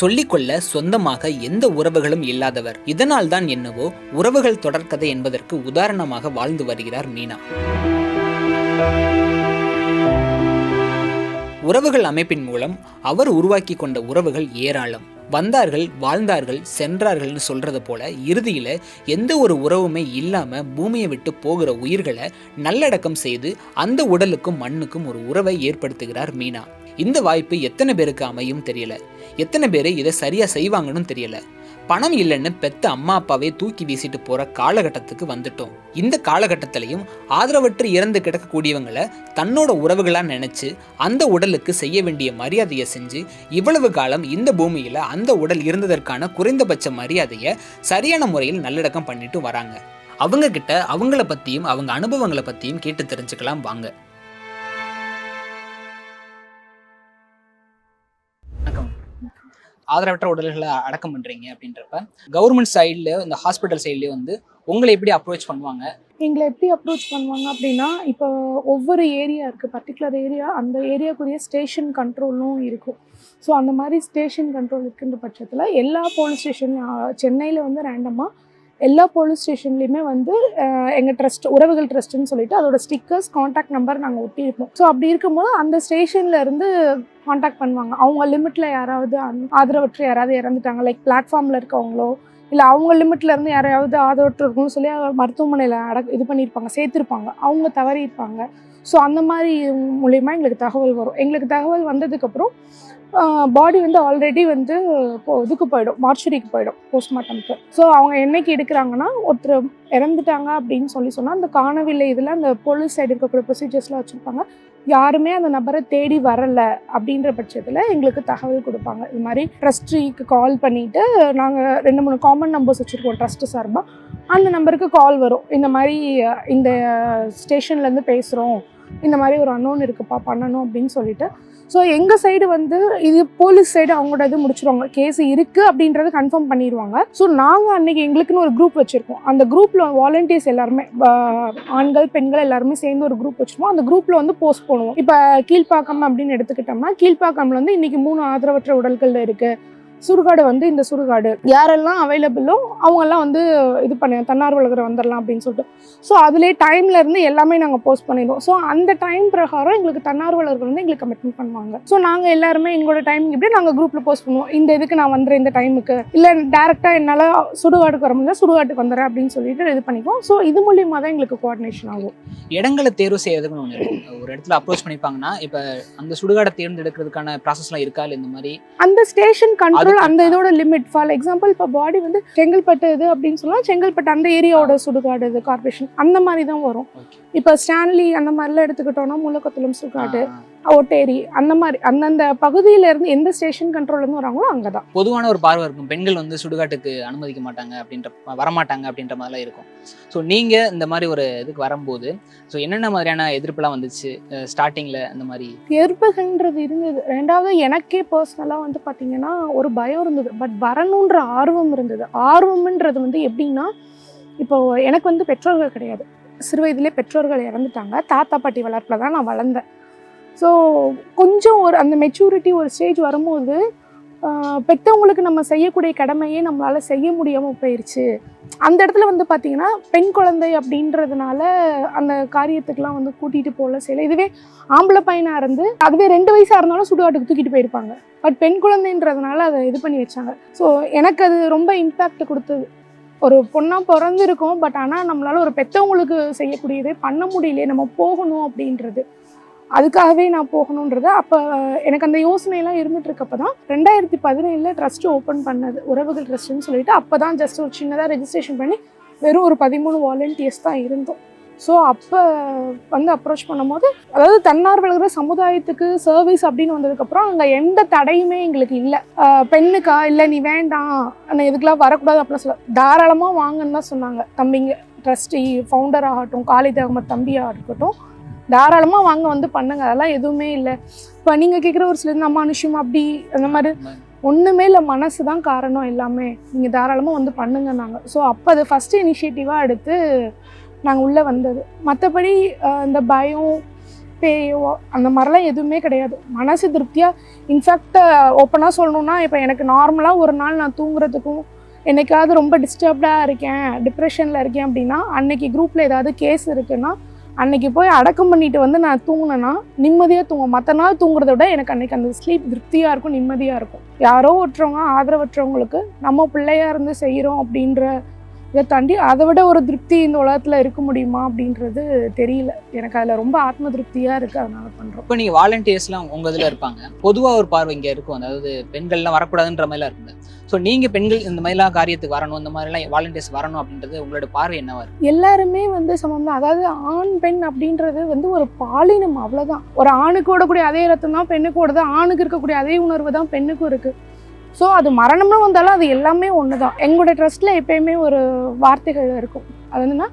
சொல்லிக்கொள்ள சொந்தமாக எந்த உறவுகளும் இல்லாதவர். இதனால் தான் என்னவோ உறவுகள் தொடர்கதை என்பதற்கு உதாரணமாக வாழ்ந்து வருகிறார் மீனா. உறவுகள் அமைப்பின் மூலம் அவர் உருவாக்கி கொண்ட உறவுகள் ஏராளம். வந்தார்கள் வாழ்ந்தார்கள் சென்றார்கள்னு சொல்றது போல இறுதியில எந்த ஒரு உறவுமே இல்லாம பூமியை விட்டு போகிற உயிர்களை நல்லடக்கம் செய்து அந்த உடலுக்கும் மண்ணுக்கும் ஒரு உறவை ஏற்படுத்துகிறார் மீனா. இந்த வாய்ப்பு எத்தனை பேருக்கு அமையும் தெரியல. எத்தனை பேர் இதை சரியாக செய்வாங்கன்னு தெரியல. பணம் இல்லைன்னு பெத்த அம்மா அப்பாவே தூக்கி வீசிட்டு போற காலகட்டத்துக்கு வந்துட்டோம். இந்த காலகட்டத்திலையும் ஆதரவற்று இறந்து கிடக்கக்கூடியவங்களை தன்னோட உறவுகளா நினைச்சு அந்த உடலுக்கு செய்ய வேண்டிய மரியாதையை செஞ்சு இவ்வளவு காலம் இந்த பூமியில அந்த உடல் இருந்ததற்கான குறைந்தபட்ச மரியாதையை சரியான முறையில் நல்லடக்கம் பண்ணிட்டு வராங்க. அவங்க கிட்ட அவங்கள பத்தியும் அவங்க அனுபவங்களை பத்தியும் கேட்டு தெரிஞ்சுக்கலாம் வாங்க. ஆதரவற்ற உடல்களை அடக்கம் பண்ணுறீங்க அப்படின்றப்ப கவர்மெண்ட் சைடில் இந்த ஹாஸ்பிட்டல் சைட்லேயே வந்து உங்களை எப்படி அப்ரோச் பண்ணுவாங்க? எங்களை எப்படி அப்ரோச் பண்ணுவாங்க அப்படின்னா இப்போ ஒவ்வொரு ஏரியா இருக்குது பர்டிகுலர் ஏரியா அந்த ஏரியாக்குரிய ஸ்டேஷன் கண்ட்ரோலும் இருக்கும். ஸோ அந்த மாதிரி ஸ்டேஷன் கண்ட்ரோல் இருக்கின்ற பட்சத்தில் எல்லா போலீஸ் ஸ்டேஷன் சென்னையில் வந்து ரேண்டமாக எல்லா போலீஸ் ஸ்டேஷன்லேயுமே வந்து எங்கள் ட்ரஸ்ட் உறவுகள் ட்ரஸ்ட்டுன்னு சொல்லிட்டு அதோட ஸ்டிக்கர்ஸ் காண்டாக்ட் நம்பர் நாங்கள் ஒட்டியிருப்போம் ஸோ அப்படி இருக்கும்போது அந்த ஸ்டேஷன்லேருந்து காண்டாக்ட் பண்ணுவாங்க. அவங்க லிமிட்டில் யாராவது அந் ஆதரவற்று யாராவது இறந்துட்டாங்க. லைக் பிளாட்ஃபார்மில் இருக்கவங்களோ இல்லை அவங்க லிமிட்லேருந்து யாரையாவது ஆதரவற்று இருக்கணும்னு சொல்லி மருத்துவமனையில் அட இது பண்ணியிருப்பாங்க சேர்த்துருப்பாங்க. அவங்க தவறியிருப்பாங்க. ஸோ அந்த மாதிரி மூலயமா எங்களுக்கு தகவல் வரும். எங்களுக்கு தகவல் வந்ததுக்கப்புறம் பாடி வந்து ஆல்ரெடி வந்து இப்போ இதுக்கு போயிடும் மார்ச்சுரிக்கு போயிடும் போஸ்ட்மார்ட்டம்க்கு ஸோ அவங்க என்னைக்கு எடுக்கிறாங்கன்னா ஒருத்தர் இறந்துட்டாங்க அப்படின்னு சொல்லி சொன்னால் அந்த காணவில்லை இதில் அந்த போலீஸ் சைடு இருக்கக்கூடிய ப்ரொசீஜர்ஸ்லாம் வச்சுருப்பாங்க. யாருமே அந்த நபரை தேடி வரலை அப்படின்ற பட்சத்தில் எங்களுக்கு தகவல் கொடுப்பாங்க. இது மாதிரி ட்ரஸ்ட்ரிக்கு கால் பண்ணிவிட்டு நாங்கள் ரெண்டு மூணு காமன் நம்பர்ஸ் வச்சுருக்கோம் ட்ரஸ்ட்டு சார்பாக அந்த நம்பருக்கு கால் வரும். இந்த மாதிரி இந்த ஸ்டேஷன்லேருந்து பேசுகிறோம் இந்த மாதிரி ஒரு அன்னோன் இருக்குப்பா பண்ணணும் அப்படின்னு சொல்லிட்டு. ஸோ எங்கள் சைடு வந்து இது போலீஸ் சைடு அவங்களோட இது முடிச்சிருவாங்க. கேஸ் இருக்குது அப்படின்றத கன்ஃபார்ம் பண்ணிடுவாங்க ஸோ நாங்கள் அன்னைக்கு எங்களுக்குன்னு ஒரு குரூப் வச்சுருக்கோம். அந்த குரூப்பில் வாலண்டியர்ஸ் எல்லாருமே ஆண்கள் பெண்கள் எல்லாருமே சேர்ந்து ஒரு குரூப் வச்சுருப்போம் அந்த குரூப்பில் வந்து போஸ்ட் பண்ணுவோம் இப்போ கீழ்ப்பாக்கம் அப்படின்னு எடுத்துக்கிட்டோம்னா கீழ்ப்பாக்கம்ல வந்து இன்னைக்கு மூணு ஆதரவற்ற உடல்கள் இருக்குது சுடுகாடு வந்து இந்த சுடுகாடு. யாரெல்லாம் அவைலபிளோ அவங்கெல்லாம் வந்து இது பண்ண தன்னார்வலகர் வந்துடலாம் அப்படின்னு சொல்லிட்டு. ஸோ அதிலே டைம்ல இருந்து எல்லாமே நாங்கள் போஸ்ட் பண்ணிடுவோம். ஸோ அந்த டைம் பிரகாரம் எங்களுக்கு தன்னார்வலர்கள் வந்து எங்களுக்கு கமிட்மெண்ட் பண்ணுவாங்க. ஸோ நாங்கள் எல்லாருமே எங்களோட டைம் இப்படி நாங்கள் குரூப்பில் போஸ்ட் பண்ணுவோம். இந்த இதுக்கு நான் வந்துடுறேன் இந்த டைமுக்கு இல்லை டேரெக்டாக என்னால் சுடுகாடுக்கு வர முடியல சுடுகாட்டுக்கு வந்துடுறேன் அப்படின்னு சொல்லிட்டு இது பண்ணிக்குவோம். ஸோ இது மூலியமாக தான் எங்களுக்கு கோஆர்டினேஷன் ஆகும். இடங்களை தேர்வு ஒன்று இருக்கும் ஒரு இடத்துல அப்ரோச் பண்ணிப்பாங்கன்னா இப்போ அந்த சுடுகாடை தேர்ந்தெடுக்கிறதுக்கான ப்ராசஸ்லாம் இருக்கா? இல்லை இந்த மாதிரி? அந்த ஸ்டேஷன் கண்ட்ரோல் அதுக்கு- அந்த இதோட லிமிட் ஃபார் எக்ஸாம்பிள் இப்போ பாடி வந்து செங்கல்பட்டு இது அப்படின்னு சொன்னா செங்கல்பட்டு அந்த ஏரியாவோட சுடுகாடு இது கார்பரேஷன் அந்த மாதிரி தான் வரும். இப்போ ஸ்டான்லி அந்த மாதிரிலாம் எடுத்துக்கிட்டோம்னா முள்ளக்கத்தலம் சுடுகாடு. ஒட்டேரி அந்த மாதிரி அந்தந்த பகுதியில இருந்து எந்த ஸ்டேஷன் கண்ட்ரோல்ல இருந்து வராங்களோ அங்கதான். பொதுவான ஒரு பார்வை இருக்கும். பெண்கள் வந்து சுடுகாட்டுக்கு அனுமதிக்க மாட்டாங்க அப்படின்ற வரமாட்டாங்க அப்படின்ற மாதிரிலாம் இருக்கும். ஸோ நீங்கள் இந்த மாதிரி ஒரு இதுக்கு வரும்போது ஸோ என்னென்ன மாதிரியான எதிர்ப்புலாம் வந்துச்சு? ஸ்டார்டிங்கில் அந்த மாதிரி. எதிர்ப்புகள்ன்றது இருந்தது. ரெண்டாவது எனக்கே பர்சனலாக வந்து பார்த்தீங்கன்னா ஒரு பயம் இருந்தது. பட் வரணுன்ற ஆர்வம் இருந்தது. ஆர்வம்ன்றது வந்து எப்படின்னா இப்போ எனக்கு வந்து பெற்றோர்கள் கிடையாது. சிறு வயதிலே பெற்றோர்கள் இறந்துட்டாங்க. தாத்தா பாட்டி வளர்ப்பில் தான் நான் வளர்ந்தேன். ஸோ கொஞ்சம் ஒரு அந்த மெச்சூரிட்டி ஒரு ஸ்டேஜ் வரும்போது பெற்றவங்களுக்கு நம்ம செய்யக்கூடிய கடமையே நம்மளால் செய்ய முடியாமல் போயிடுச்சு அந்த இடத்துல வந்து பார்த்திங்கன்னா பெண் குழந்தை அப்படின்றதுனால அந்த காரியத்துக்கெலாம் வந்து கூட்டிகிட்டு போகல செய்யலை. இதுவே ஆம்பளை பையனாக இருந்து அதுவே ரெண்டு வயசாக இருந்தாலும் சுடுகாட்டுக்கு தூக்கிட்டு போயிருப்பாங்க. பட் பெண் குழந்தைன்றதுனால அதை இது பண்ணி வச்சாங்க. ஸோ எனக்கு அது ரொம்ப இம்பேக்ட் கொடுத்தது. ஒரு பொண்ணாக பிறந்திருக்கோம் பட் ஆனால் நம்மளால் ஒரு பெற்றவங்களுக்கு செய்யக்கூடியதே பண்ண முடியலையே நம்ம போகணும் அப்படின்றது. அதுக்காகவே நான் போகணுன்றது அப்போ எனக்கு அந்த யோசனையெல்லாம் இருந்துட்டு இருக்கப்ப தான் ரெண்டாயிரத்தி பதினேழில் ட்ரஸ்ட் ஓப்பன் பண்ணது உறவுகள் ட்ரஸ்ட்னு சொல்லிட்டு அப்போ தான் ஜஸ்ட் ஒரு சின்னதாக ரெஜிஸ்ட்ரேஷன் பண்ணி வெறும் ஒரு பதிமூணு வாலண்டியர்ஸ் தான் இருந்தோம். ஸோ அப்போ வந்து அப்ரோச் பண்ணும்போது அதாவது தன்னார்வலர்கள் சமுதாயத்துக்கு சர்வீஸ் அப்படின்னு வந்ததுக்கப்புறம் அங்கே எந்த தடையுமே எங்களுக்கு இல்லை. பெண்ணுக்கா இல்லை நீ வேண்டாம் நான் இதுக்கெல்லாம் வரக்கூடாது அப்படிலாம் சொல்ல தாராளமாக வாங்கன்னு தான் சொன்னாங்க. தம்பிங்க ட்ரஸ்டி ஃபவுண்டர் ஆகட்டும் காலித் அகமது தம்பியாக இருக்கட்டும் தாராளமாக வாங்க வந்து பண்ணுங்க. அதெல்லாம் எதுவுமே இல்லை. இப்போ நீங்கள் கேட்குற ஒரு சில இந்த மனுஷம் அப்படி அந்த மாதிரி. ஒன்றுமே இல்லை மனசு தான் காரணம் எல்லாமே. நீங்கள் தாராளமாக வந்து பண்ணுங்க நாங்கள் ஸோ அப்போ அது ஃபஸ்ட்டு இனிஷியேட்டிவாக எடுத்து நாங்கள் உள்ளே வந்தது. மற்றபடி இந்த பயம் பேயோ அந்த மாதிரிலாம் எதுவுமே கிடையாது. மனசு திருப்தியாக இன்ஃபேக்ட் ஓப்பனாக சொல்லணுன்னா இப்போ எனக்கு நார்மலாக ஒரு நாள் நான் தூங்குறதுக்கும் என்னைக்காவது ரொம்ப டிஸ்டர்ப்டாக இருக்கேன் டிப்ரெஷனில் இருக்கேன் அப்படின்னா அன்னைக்கு குரூப்பில் ஏதாவது கேஸ் இருக்குன்னா அன்னைக்கு போய் அடக்கம் பண்ணிட்டு வந்து நான் தூங்கினேன்னா நிம்மதியாக தூங்கும். மற்ற நாள் தூங்குறத விட எனக்கு அன்னைக்கு அந்த ஸ்லீப் திருப்தியாக இருக்கும் நிம்மதியாக இருக்கும். யாரோ ஒருத்தவங்க ஆதரவற்றவங்களுக்கு நம்ம பிள்ளையாக இருந்து செய்கிறோம் அப்படின்ற இதை தாண்டி அதை விட ஒரு திருப்தி இந்த உலகத்தில் இருக்க முடியுமா அப்படின்றது தெரியல. எனக்கு அதில் ரொம்ப ஆத்ம திருப்தியாக இருக்குது அதனால பண்ணுறோம் இப்போ நீங்கள் வாலண்டியர்ஸ்லாம் உங்கள் இதில் இருப்பாங்க. பொதுவாக ஒரு பார்வை இங்கே இருக்கும். அதாவது பெண்கள்லாம் வரக்கூடாதுன்ற மாதிரிலாம் இருக்குங்க ஸோ நீங்கள் பெண்கள் இந்த மாதிரிலாம் காரியத்துக்கு வரணும் இந்த மாதிரிலாம் வாலண்டியர்ஸ் வரணும் அப்படின்றது உங்களோட பார்வை என்னவா இருக்கு? எல்லாருமே வந்து சமம் தான் அதாவது ஆண் பெண் அப்படின்றது வந்து ஒரு பாலினம் அவ்வளோதான் ஒரு ஆணுக்கு ஓடக்கூடிய அதே ரத்தம் தான் பெண்ணுக்கு ஓடுது. ஆணுக்கு இருக்கக்கூடிய அதே உணர்வு தான் பெண்ணுக்கும் இருக்குது ஸோ அது மரணம்னு வந்தாலும் அது எல்லாமே ஒன்று தான் எங்களோட ட்ரஸ்ட்டில் எப்பயுமே ஒரு வார்த்தைகள் இருக்கும். அது என்னன்னா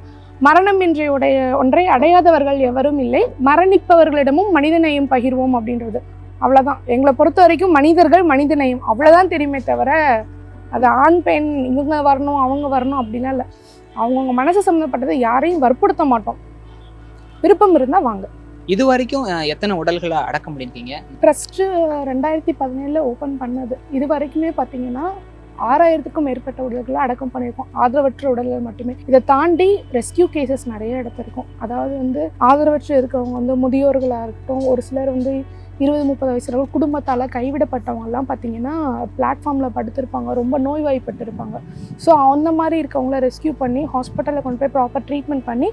மரணம் இன்றைய உடைய ஒன்றை அடையாதவர்கள் எவரும் இல்லை. மரணிப்பவர்களிடமும் மனிதநேயம் பகிர்வோம் அப்படின்றது. அவ்வளோதான் எங்களை பொறுத்த வரைக்கும் மனிதர்கள் மனிதநேயம். அவ்வளோதான் தெரியுமே தவிர அது ஆண் பெண் இவங்க வரணும் அவங்க வரணும் அப்படிலாம் இல்லை. அவங்கவுங்க மனசு சம்மந்தப்பட்டதை யாரையும் வற்புறுத்த மாட்டோம். விருப்பம் இருந்தால் வாங்க. இது வரைக்கும் எத்தனை உடல்களை அடக்கம் பண்ணியிருக்கீங்க ட்ரஸ்ட்டு ரெண்டாயிரத்தி பதினேழில் ஓப்பன் பண்ணது. இது வரைக்குமே பார்த்தீங்கன்னா ஆறாயிரத்துக்கும் மேற்பட்ட உடல்களை அடக்கம் பண்ணியிருக்கோம் ஆதரவற்ற உடல்கள் மட்டுமே. இதை தாண்டி ரெஸ்கியூ கேசஸ் நிறைய இடத்திருக்கும். அதாவது வந்து ஆதரவற்று இருக்கிறவங்க வந்து முதியோர்களாக இருக்கட்டும் ஒரு சிலர் வந்து இருபது முப்பது வயசுல குடும்பத்தால் கைவிடப்பட்டவங்கலாம் பார்த்தீங்கன்னா பிளாட்ஃபார்மில் படுத்திருப்பாங்க. ரொம்ப நோய்வாய்ப்பட்டிருப்பாங்க. ஸோ அந்த மாதிரி இருக்கவங்கள ரெஸ்கியூ பண்ணி ஹாஸ்பிட்டலில் கொண்டு போய் ப்ராப்பர் ட்ரீட்மெண்ட் பண்ணி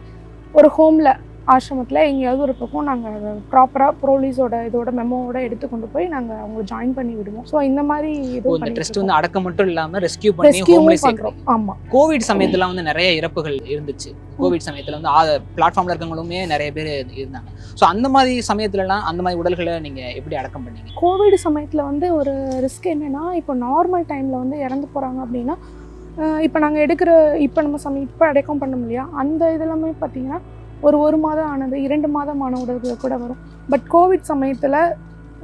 ஒரு ஹோமில் ஆசிரமத்தில் எங்கேயாவது ஒரு பக்கம் நாங்கள் ப்ராப்பராக ப்ரோலீஸோட இதோட மெமோவோட எடுத்து கொண்டு போய் நாங்கள் அவங்க ஜாயின் பண்ணி விடுவோம். ஸோ இந்த மாதிரி இந்த ட்ரஸ்ட் வந்து அடக்கம் மட்டும் இல்லாம ரெஸ்கியூ பண்ணி ஹோம்ல ரெஸ்கியூவும் பண்ணுறோம் சேர்க்குறோம் ஆமாம் கோவிட் சமயத்துல வந்து நிறைய இறப்புகள் இருந்துச்சு. கோவிட் சமயத்துல வந்து பிளாட்ஃபார்ம்ல இருக்கவங்களுமே நிறைய பேர் இருந்தாங்க. ஸோ அந்த மாதிரி சமயத்துலலாம் அந்த மாதிரி உடல்களை நீங்க எப்படி அடக்கம் பண்ணீங்க? கோவிட் சமயத்தில் வந்து ஒரு ரிஸ்க் என்னென்னா இப்போ நார்மல் டைமில் வந்து இறந்து போகிறாங்க அப்படின்னா இப்போ நாங்கள் எடுக்கிற இப்போ நம்ம சமயம் இப்போ அடக்கம் பண்ணோம் இல்லையா? அந்த இதெல்லாமே பார்த்தீங்கன்னா ஒரு ஒரு மாதம் ஆனது இரண்டு மாதமான உடல்கள் கூட வரும். பட் கோவிட் சமயத்தில்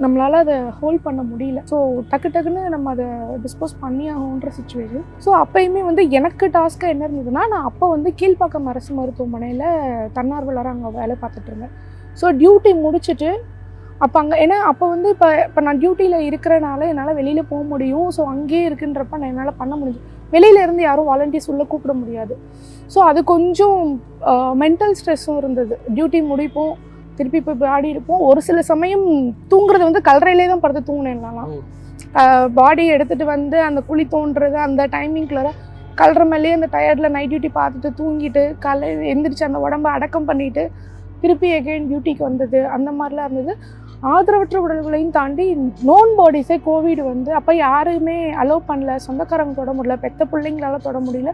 நம்மளால் அதை ஹோல்ட் பண்ண முடியல. ஸோ டக்கு டக்குன்னு நம்ம அதை டிஸ்போஸ் பண்ணி ஆகுன்ற சுச்சுவேஷன் ஸோ அப்பயுமே வந்து எனக்கு டாஸ்க்காக என்ன இருந்ததுன்னா நான் அப்போ வந்து கீழ்ப்பாக்கம் அரசு மருத்துவமனையில் தன்னார்வலராக அங்கே வேலை பார்த்துட்டு இருந்தேன். ஸோ டியூட்டி முடிச்சுட்டு அப்போ அங்கே ஏன்னா அப்போ வந்து இப்போ இப்போ நான் டியூட்டியில் இருக்கிறனால என்னால் வெளியில் போக முடியும். ஸோ அங்கேயே இருக்குன்றப்ப நான் என்னால் பண்ண முடிஞ்சு. வெளியில இருந்து யாரும் வாலண்டியர்ஸ் உள்ளே கூப்பிட முடியாது. ஸோ அது கொஞ்சம் மென்டல் ஸ்ட்ரெஸ்ஸும் இருந்தது. டியூட்டி முடிப்போம் திருப்பி போய் பாடி இருப்போம் ஒரு சில சமயம் தூங்குறது வந்து கல்லறையிலே தான் படுத்து தூங்கினேன் நான்லாம் ஓ. பாடி எடுத்துகிட்டு வந்து அந்த குழி தோன்றுறது அந்த டைமிங்கில் கல்ற மேலேயே அந்த டயர்டில் நைட் டியூட்டி பார்த்துட்டு தூங்கிட்டு காலை எந்திரிச்சு அந்த உடம்ப அடக்கம் பண்ணிட்டு திருப்பி எகைன் டியூட்டிக்கு வந்தது. அந்த மாதிரிலாம் இருந்தது. ஆதரவற்ற உடல்களையும் தாண்டி நோன் பாடிஸே கோவிட் வந்து அப்போ யாருமே அலோவ் பண்ணல. சொந்தக்காரங்க தொட முடியல. பெத்த பிள்ளைங்களால தொட முடியல.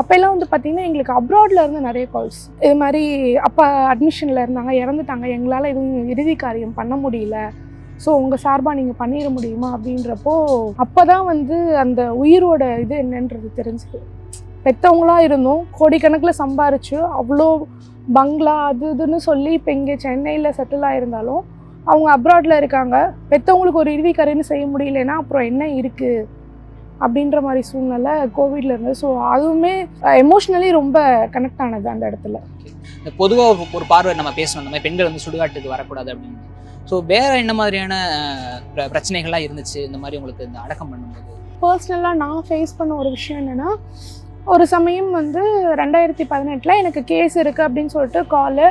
அப்போல்லாம் வந்து பார்த்திங்கன்னா எங்களுக்கு அப்ராட்ல இருந்து நிறைய கால்ஸ் இது மாதிரி அப்பா அட்மிஷனில் இருந்தாங்க இறந்துட்டாங்க. எங்களால் எதுவும் இறுதி காரியம் பண்ண முடியல. ஸோ உங்கள் சார்பாக நீங்கள் பண்ணிட முடியுமா? அப்படின்றப்போ அப்போ தான் வந்து அந்த உயிரோட இது என்னன்றது தெரிஞ்சுது. பெற்றவங்களாக இருந்தோம் கோடிக்கணக்கில் சம்பாரிச்சு அவ்வளோ பங்களா அது இதுன்னு சொல்லி இப்போ இங்கே சென்னையில் செட்டில் ஆயிருந்தாலும் அவங்க அப்ராடில் இருக்காங்க. பெற்றவங்களுக்கு ஒரு இறுதி கரைன்னு செய்ய முடியலன்னா அப்புறம் என்ன இருக்குது அப்படின்ற மாதிரி சூழ்நிலை கோவிட்ல இருந்தது ஸோ அதுவுமே எமோஷ்னலி ரொம்ப கனெக்ட் ஆனது அந்த இடத்துல. இந்த பொதுவாக ஒரு பார்வை நம்ம பேசணும். இந்த மாதிரி பெண்கள் வந்து சுடுகாட்டுக்கு வரக்கூடாது அப்படின்னு. ஸோ வேற என்ன மாதிரியான பிரச்சனைகள்லாம் இருந்துச்சு? இந்த மாதிரி உங்களுக்கு இந்த அடக்கம் பண்ணும்போது? பர்சனலாக நான் ஃபேஸ் பண்ண ஒரு விஷயம் என்னென்னா ஒரு சமயம் வந்து ரெண்டாயிரத்தி பதினெட்டில் எனக்கு கேஸ் இருக்குது அப்படின்னு சொல்லிட்டு காலு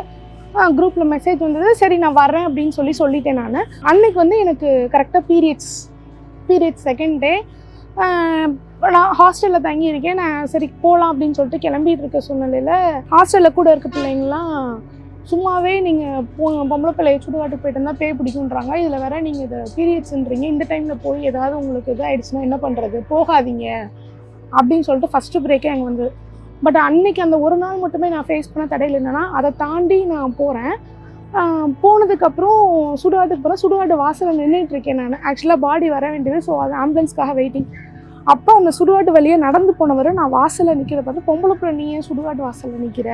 குரூப்பில் மெசேஜ் வந்தது. சரி நான் வரேன் அப்படின்னு சொல்லி சொல்லிட்டேன் நான். அன்னைக்கு வந்து எனக்கு கரெக்டாக பீரியட்ஸ் பீரியட்ஸ் செகண்ட் டே நான் ஹாஸ்டலில் தங்கியிருக்கேன் நான் சரி போகலாம் அப்படின்னு சொல்லிட்டு கிளம்பிட்டு இருக்க சூழ்நிலையில் ஹாஸ்டலில் கூட இருக்க பிள்ளைங்களாம் சும்மாவே நீங்கள் போ பொம்பளை பிள்ளைய சுடுகாட்டுக்கு போயிட்டு இருந்தால் பேய் பிடிக்குன்றாங்க இதில் வேற நீங்கள் இதை பீரியட்ஸ்ன்றீங்க இந்த டைமில் போய் ஏதாவது உங்களுக்கு இதாகிடுச்சுன்னா என்ன பண்ணுறது போகாதீங்க அப்படின்னு சொல்லிட்டு ஃபஸ்ட்டு பிரேக்கே அங்கே வந்து பட் அன்னைக்கு அந்த ஒரு நாள் மட்டுமே நான் ஃபேஸ் பண்ண தடையில் என்னன்னா அதை தாண்டி நான் போகிறேன் போனதுக்கப்புறம் சுடுகாட்டுக்கு போகிறேன் சுடுகாட்டு வாசலில் நின்றுட்டு இருக்கேன் நான். ஆக்சுவலாக பாடி வர வேண்டியது ஸோ அது ஆம்புலன்ஸ்க்காக வெயிட்டிங் அப்போ அந்த சுடுகாட்டு வழியே நடந்து போனவர் நான் வாசலில் நிற்கிறத பார்த்து பொம்பளை பிள்ளை நீ ஏன் சுடுகாட்டு வாசலில் நிற்கிற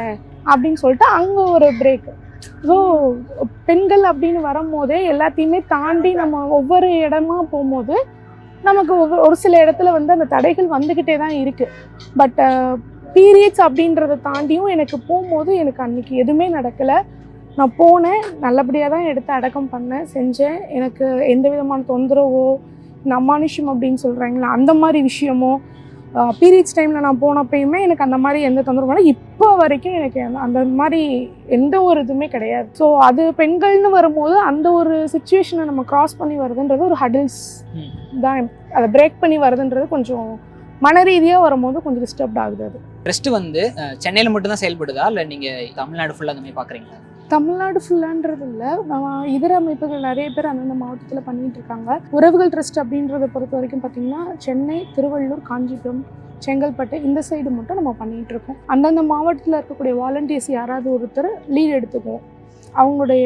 அப்படின்னு சொல்லிட்டு அங்கே ஒரு பிரேக் ஸோ பெண்கள் அப்படின்னு வரும்போதே எல்லாத்தையுமே தாண்டி நம்ம ஒவ்வொரு இடமா போகும்போது நமக்கு ஒவ்வொரு ஒரு சில இடத்துல வந்து அந்த தடைகள் வந்துக்கிட்டே தான் இருக்குது பட் பீரியட்ஸ் அப்படின்றத தாண்டியும் எனக்கு போகும்போது எனக்கு அன்னைக்கு எதுவுமே நடக்கலை. நான் போனேன் நல்லபடியாக தான் எடுத்து அடக்கம் பண்ணேன் செஞ்சேன். எனக்கு எந்த விதமான தொந்தரவோ இந்த அமானுஷ்யம் அப்படின்னு சொல்கிறாங்களா அந்த மாதிரி விஷயமோ பீரியட்ஸ் டைமில் நான் போனப்பயுமே எனக்கு அந்த மாதிரி எந்த தொந்தரவும் இல்லை. இப்போ வரைக்கும் எனக்கு அந்த- அந்த மாதிரி எந்த ஒரு இதுவுமே கிடையாது. ஸோ அது பெண்கள்னு வரும்போது அந்த ஒரு சுச்சுவேஷனை நம்ம கிராஸ் பண்ணி வருதுன்றது ஒரு ஹடில்ஸ். தான். அதை பிரேக் பண்ணி வருதுன்றது கொஞ்சம் மன ரீதியாக வரும்போது கொஞ்சம் டிஸ்டர்ப்ட் ஆகுது அது. ட்ரஸ்ட் வந்து சென்னையில மட்டும் தான் செயல்படுதா? இல்லை நீங்க தமிழ்நாடு ஃபுல்லா அந்த மாதிரி பாக்குறீங்களா? தமிழ்நாடு ஃபுல்லான்றது இல்லை. இதர அமைப்புகள் நிறைய பேர் அந்தந்த மாவட்டத்தில் பண்ணிட்டு இருக்காங்க. உறவுகள் ட்ரஸ்ட் அப்படின்றத பொறுத்த வரைக்கும் பார்த்தீங்கன்னா சென்னை திருவள்ளூர் காஞ்சிபுரம் செங்கல்பட்டு இந்த சைடு மட்டும் நம்ம பண்ணிட்டு இருக்கோம். அந்தந்த மாவட்டத்தில் இருக்கக்கூடிய வாலண்டியர்ஸ் யாராவது ஒருத்தர் லீட் எடுத்துக்குவோம். அவங்களுடைய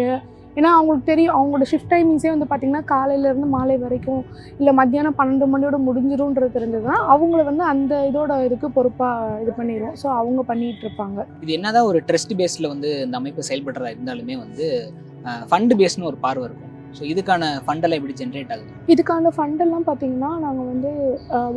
ஏன்னா அவங்களுக்கு தெரியும் அவங்களோட ஷிஃப்ட் டைமிங்ஸே வந்து பார்த்தீங்கன்னா காலையிலேருந்து மாலை வரைக்கும் இல்லை மத்தியானம் பன்னெண்டு மணியோட முடிஞ்சிரும்ன்றது தெரிஞ்சதுன்னா அவங்கள வந்து அந்த இதோட இதுக்கு பொறுப்பாக இது பண்ணிடுவோம் ஸோ அவங்க பண்ணிட்டு இருப்பாங்க. இது என்னதான் ஒரு ட்ரஸ்ட் பேஸ்ல வந்து இந்த அமைப்பு செயல்படுறதா இருந்தாலுமே வந்து ஃபண்ட் பேஸ்னு ஒரு பார்வை இருக்கும். ஸோ இதுக்கான ஃபண்டெல்லாம் எப்படி ஜென்ரேட் ஆகுது? இதுக்கான ஃபண்டெல்லாம் பார்த்தீங்கன்னா நாங்கள் வந்து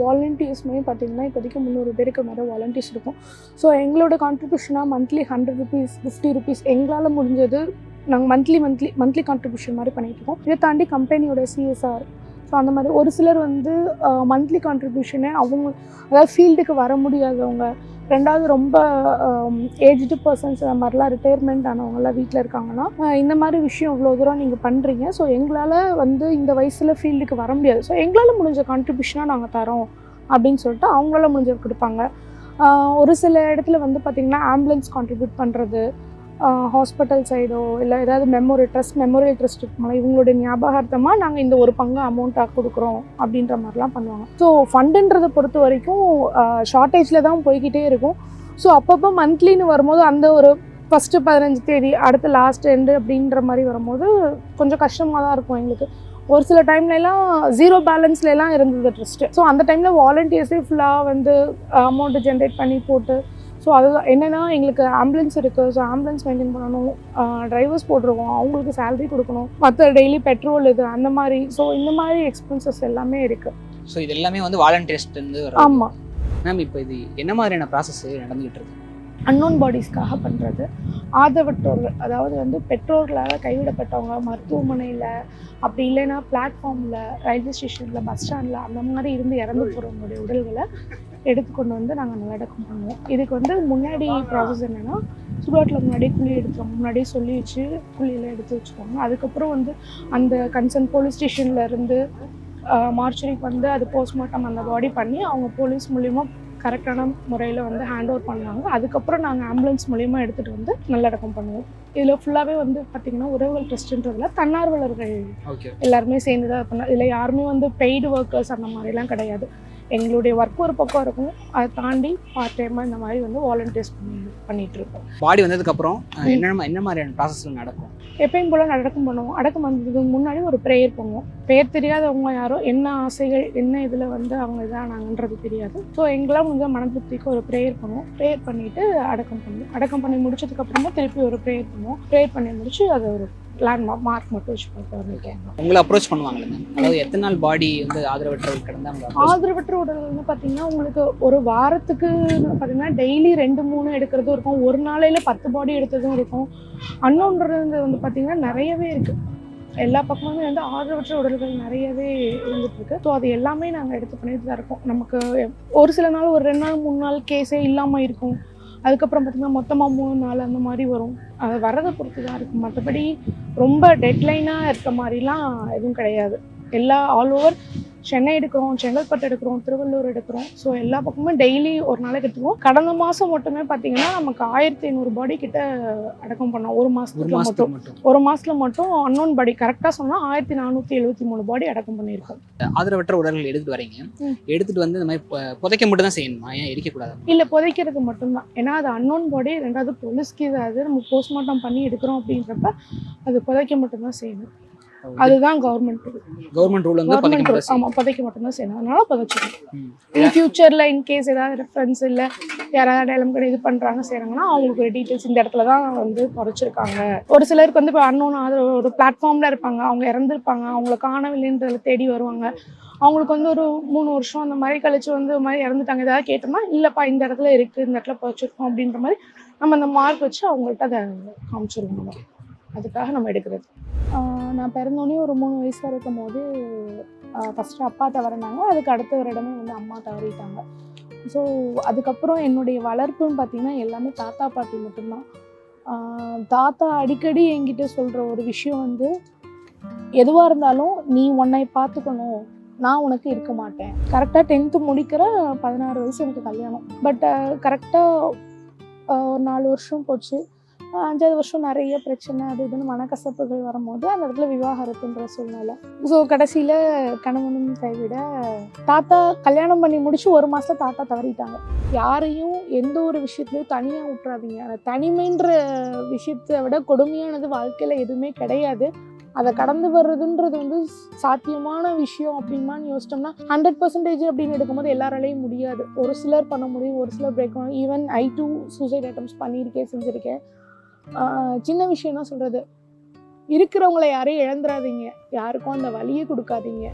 வாலண்டியர்ஸ்மே பார்த்தீங்கன்னா இப்போதைக்கு முந்நூறு பேருக்கு மேலே வாலண்டியர்ஸ் இருக்கும். ஸோ எங்களோட கான்ட்ரிபியூஷனாக monthly hundred rupees fifty rupees எங்களால் முடிஞ்சது நாங்கள் மந்த்லி மந்த்லி மந்த்லி கான்ட்ரிபியூஷன் மாதிரி பண்ணிட்டு இருக்கோம் இதை தாண்டி கம்பெனியோட சிஎஸ்ஆர் ஸோ அந்த மாதிரி ஒரு சிலர் வந்து மந்த்லி கான்ட்ரிபியூஷனே அவங்க அதாவது ஃபீல்டுக்கு வர முடியாதவங்க ரெண்டாவது ரொம்ப ஏஜ்டு பர்சன்ஸ் அந்த மாதிரிலாம் ரிட்டையர்மெண்ட் ஆனவங்கலாம் வீட்டில் இருக்காங்கன்னா இந்த மாதிரி விஷயம் இவ்வளோ தூரம் நீங்கள் பண்ணுறீங்க ஸோ எங்களால் வந்து இந்த வயசில் ஃபீல்டுக்கு வர முடியாது. ஸோ எங்களால் முடிஞ்ச கான்ட்ரிபியூஷனாக நாங்கள் தரோம் அப்படின்னு சொல்லிட்டு அவங்களால முடிஞ்ச கொடுப்பாங்க. ஒரு சில இடத்துல வந்து பார்த்திங்கன்னா ஆம்புலன்ஸ் கான்ட்ரிபியூட் பண்ணுறது ஹாஸ்பிட்டல் சைடோ இல்லை ஏதாவது மெமோரி ட்ரஸ்ட் மெமோரியல் ட்ரஸ்ட் இருக்குமா இவங்களுடைய ஞாபகார்த்தமாக நாங்கள் இந்த ஒரு பங்கு அமௌண்ட்டாக கொடுக்குறோம் அப்படின்ற மாதிரிலாம் பண்ணுவாங்க. ஸோ ஃபண்டுன்றதை பொறுத்த வரைக்கும் ஷார்ட்டேஜில் தான் போய்கிட்டே இருக்கும். ஸோ அப்பப்போ மந்த்லின்னு வரும்போது அந்த ஒரு ஃபஸ்ட்டு பதினஞ்சு தேதி அடுத்து லாஸ்ட் எண்டு அப்படின்ற மாதிரி வரும்போது கொஞ்சம் கஷ்டமாக தான் இருக்கும் எங்களுக்கு. ஒரு சில டைம்லலாம் ஜீரோ பேலன்ஸ்லலாம் இருந்தது ட்ரஸ்ட்டு ஸோ அந்த டைமில் வாலண்டியர்ஸே ஃபுல்லாக வந்து அமௌண்ட்டு ஜென்ரேட் பண்ணி போட்டு ஸோ அது என்னென்னா எங்களுக்கு ஆம்புலன்ஸ் இருக்குது ஸோ ஆம்புலன்ஸ் மெயின்டைன் பண்ணணும். டிரைவர்ஸ் போட்டிருக்கோம் அவங்களுக்கு சேலரி கொடுக்கணும். மற்ற டெய்லி பெட்ரோல் இது அந்த மாதிரி. ஸோ இந்த மாதிரி எக்ஸ்பென்சஸ் எல்லாமே இருக்குது ஸோ இது எல்லாமே வந்து வாலண்டியர்ஸ்ட் இருந்து வர ஆமாம் மேம் இப்போ இது என்ன மாதிரியான ப்ராசஸ் நடந்துகிட்டு இருக்கு? அன்னோன் பாடிஸ்க்காக பண்ணுறது ஆதரவற்றோர்கள் அதாவது வந்து பெற்றோர்களால் கைவிடப்பட்டவங்க மருத்துவமனையில் அப்படி இல்லைன்னா பிளாட்ஃபார்மில் ரயில்வே ஸ்டேஷனில் பஸ் ஸ்டாண்டில் அந்த மாதிரி இருந்து இறந்து போகிறவங்களுடைய உடல்களை எடுத்துக்கொண்டு வந்து நாங்கள் நல்லடக்கம் பண்ணுவோம். இதுக்கு வந்து முன்னாடி ப்ராசஸ் என்னென்னா சுடுகாட்டில் முன்னாடி குழி எடுத்துருவோம். முன்னாடியே சொல்லி வச்சு குழியில் எடுத்து வச்சுருவாங்க அதுக்கப்புறம் வந்து அந்த கன்சர்ன் போலீஸ் ஸ்டேஷனில் இருந்து மார்ச்சரிக்கு வந்து அது போஸ்ட்மார்ட்டம் அந்த பாடி பண்ணி அவங்க போலீஸ் மூலிமா கரெக்டான முறையில் வந்து ஹேண்ட் ஓவர் பண்ணுவாங்க அதுக்கப்புறம் நாங்கள் ஆம்புலன்ஸ் மூலிமா எடுத்துகிட்டு வந்து நல்லடக்கம் பண்ணுவோம். இதில் ஃபுல்லாகவே வந்து பார்த்திங்கன்னா உறவுகள் ட்ரஸ்ட்டுன்றதுல தன்னார்வலர்கள் எல்லாருமே சேர்ந்து தான் பண்ணோம் இதில் யாருமே வந்து பெய்டு ஒர்க்கர்ஸ் அந்த மாதிரிலாம் கிடையாது. எங்களுடைய ஒர்க் ஒரு பக்கம் இருக்கும். அதை தாண்டி பார்ட் டைமாக இந்த மாதிரி வந்து வாலண்டியர்ஸ் பண்ணி பண்ணிட்டு இருக்கோம். பாடி வந்ததுக்கப்புறம் என்ன என்ன மாதிரியான ப்ராசஸ்ல நடக்கும்? எப்பயும் போல் அடக்கம் பண்ணுவோம். அடக்கம் பண்ணுறதுக்கு முன்னாடி ஒரு ப்ரேயர் பண்ணுவோம். பெயர் தெரியாதவங்க யாரோ என்ன ஆசைகள் என்ன இதில் வந்து அவங்க இதானாங்கன்றது தெரியாது. ஸோ எங்களாம் வந்து மன திருப்திக்கு ஒரு ப்ரேயர் பண்ணுவோம். ப்ரேயர் பண்ணிவிட்டு அடக்கம் பண்ணுவோம். அடக்கம் பண்ணி முடிச்சதுக்கப்புறமா திருப்பி ஒரு ப்ரேயர் பண்ணுவோம். ப்ரேயர் பண்ணி முடிச்சு அதை ஒரு லேண்ட் மார்க் மட்டும் பார்த்து வந்துருக்கேன் உங்களை அப்ரோச் பண்ணுவாங்கல்ல மேம் அதாவது எத்தனை நாள் பாடி வந்து ஆதரவற்றவர்கள் கிடந்து அவங்க approach ஆதரவற்ற உடல் வந்து பார்த்தீங்கன்னா உங்களுக்கு ஒரு வாரத்துக்கு பார்த்தீங்கன்னா டெய்லி ரெண்டு மூணு எடுக்கிறதும் இருக்கும். ஒரு நாளையில பத்து பாடி எடுத்ததும் இருக்கும். அன்னோன்றது வந்து பார்த்தீங்கன்னா நிறையவே இருக்கு. எல்லா பக்கமுமே வந்து ஆதரவற்ற உடல்கள் நிறையவே இருந்துட்டு இருக்கு. ஸோ அது எல்லாமே நாங்கள் எடுத்து பண்ணிட்டு தான் இருக்கோம். நமக்கு ஒரு சில நாள் ஒரு ரெண்டு நாள் மூணு நாள் கேஸே இல்லாமல் இருக்கும். அதுக்கப்புறம் பார்த்தீங்கன்னா மொத்தமாக மூணு நாள் அந்த மாதிரி வரும். அது வரதை பொறுத்து தான் இருக்கும் மற்றபடி ரொம்ப டெட்லைனாக இருக்க மாதிரிலாம் எதுவும் கிடையாது. எல்லா ஆல் ஓவர் சென்னை எடுக்கிறோம் செங்கல்பட்டு எடுக்கிறோம் திருவள்ளூர் எடுக்கிறோம். ஸோ எல்லா பக்கமும் டெய்லி ஒரு நாளைக்கு எடுத்துருவோம் கடந்த மாதம் மட்டுமே பார்த்தீங்கன்னா நமக்கு ஆயிரத்தி ஐநூறு பாடி கிட்ட அடக்கம் பண்ணோம். ஒரு மாதத்துக்கு மட்டும். ஒரு மாசத்துல மட்டும் அன்னோன் பாடி கரெக்டாக சொன்னால் ஆயிரத்தி நானூற்றி எழுபத்தி மூணு பாடி அடக்கம் பண்ணியிருக்கோம். ஆதரவற்ற உடல்கள் எடுத்துட்டு வரீங்க. எடுத்துட்டு வந்து இந்த மாதிரி புதைக்க மட்டும் தான் செய்யணுமா? ஏன் எரிக்க கூடாது இல்லை புதைக்கிறது மட்டும்தான். ஏன்னா அது அன்னோன் பாடி ரெண்டாவது போலீஸ்க்கு இதாவது நம்ம போஸ்ட்மார்ட்டம் பண்ணி எடுக்கிறோம் அப்படின்றப்ப அது புதைக்க மட்டும்தான் செய்யணும். அதுதான் கவர்மெண்ட் கவர்மெண்ட் ரூல் கவர்மெண்ட் செய்யணும். ஆமாம் புதைக்க மட்டும்தான் செய்யணும். அதனால புதைச்சிக்கணும். இன் ஃபியூச்சரில் இன்கேஸ் ஏதாவது ரெஃபரன்ஸ் இல்லை யாராவது அடையாளம் கடை இது பண்ணுறாங்க செய்கிறாங்கன்னா அவங்களுக்கு ஒரு டீட்டெயில்ஸ் இந்த இடத்துல தான் வந்து புதைச்சிருக்காங்க ஒரு சிலருக்கு வந்து இப்போ அன்னோன் ஆதரவு ஒரு பிளாட்ஃபார்மில் இருப்பாங்க. அவங்க இறந்துருப்பாங்க. அவங்கள காணவில்லைன்றதுல தேடி வருவாங்க. அவங்களுக்கு வந்து ஒரு மூணு வருஷம் அந்த மாதிரி கழிச்சு வந்து மாதிரி இறந்துட்டாங்க. ஏதாவது கேட்டோம்னா இல்லைப்பா இந்த இடத்துல இருக்குது இந்த இடத்துல புதைச்சிருக்கோம் அப்படின்ற மாதிரி நம்ம அந்த மார்க் வச்சு அவங்கள்ட்ட அதை காமிச்சிருவோம் அதுக்காக நம்ம எடுக்கிறது. நான் பிறந்தோடனே ஒரு மூணு வயசில் இருக்கும் போது ஃபஸ்ட்டு அப்பா தவறினாங்க. அதுக்கு அடுத்த வருடமே வந்து அம்மா தவறிட்டாங்க. ஸோ அதுக்கப்புறம் என்னுடைய வளர்ப்புன்னு பார்த்தீங்கன்னா எல்லாமே தாத்தா பாட்டி மட்டும்தான். தாத்தா அடிக்கடி என்கிட்ட சொல்கிற ஒரு விஷயம் வந்து எதுவாக இருந்தாலும் நீ உன்னை பார்த்துக்கணும். நான் உனக்கு இருக்க மாட்டேன். கரெக்டாக டென்த்து முடிக்கிற பதினாறு வயசு எனக்கு கல்யாணம். பட் கரெக்டாக ஒரு நாலு வருஷம் போச்சு. அஞ்சாவது வருஷம் நிறைய பிரச்சனை அது இதுன்னு மனக்கசப்புகள் வரும்போது அந்த இடத்துல விவாகரத்துன்ற சூழ்நிலை. ஸோ கடைசியில் கணவனும் கைவிட தாத்தா கல்யாணம் பண்ணி முடிச்சு ஒரு மாதம் தாத்தா தவறிட்டாங்க. யாரையும் எந்த ஒரு விஷயத்துலையும் தனியாக விட்றாதீங்க அந்த தனிமைன்ற விஷயத்தை விட கொடுமையானது வாழ்க்கையில் எதுவுமே கிடையாது. அதை கடந்து வர்றதுன்றது வந்து சாத்தியமான விஷயம் அப்படிமான்னு யோசிச்சோம்னா ஹண்ட்ரட் பர்சன்டேஜ் அப்படின்னு எடுக்கும்போது எல்லாராலையும் முடியாது. ஒரு சிலர் பண்ண முடியும் ஒரு சிலர் break even I do suicide attempts பண்ணியிருக்கேன் செஞ்சுருக்கேன். சின்ன விஷயம் தான் சொல்கிறது இருக்கிறவங்கள யாரையும் இழந்துடாதீங்க யாருக்கும் அந்த வழியை கொடுக்காதீங்க.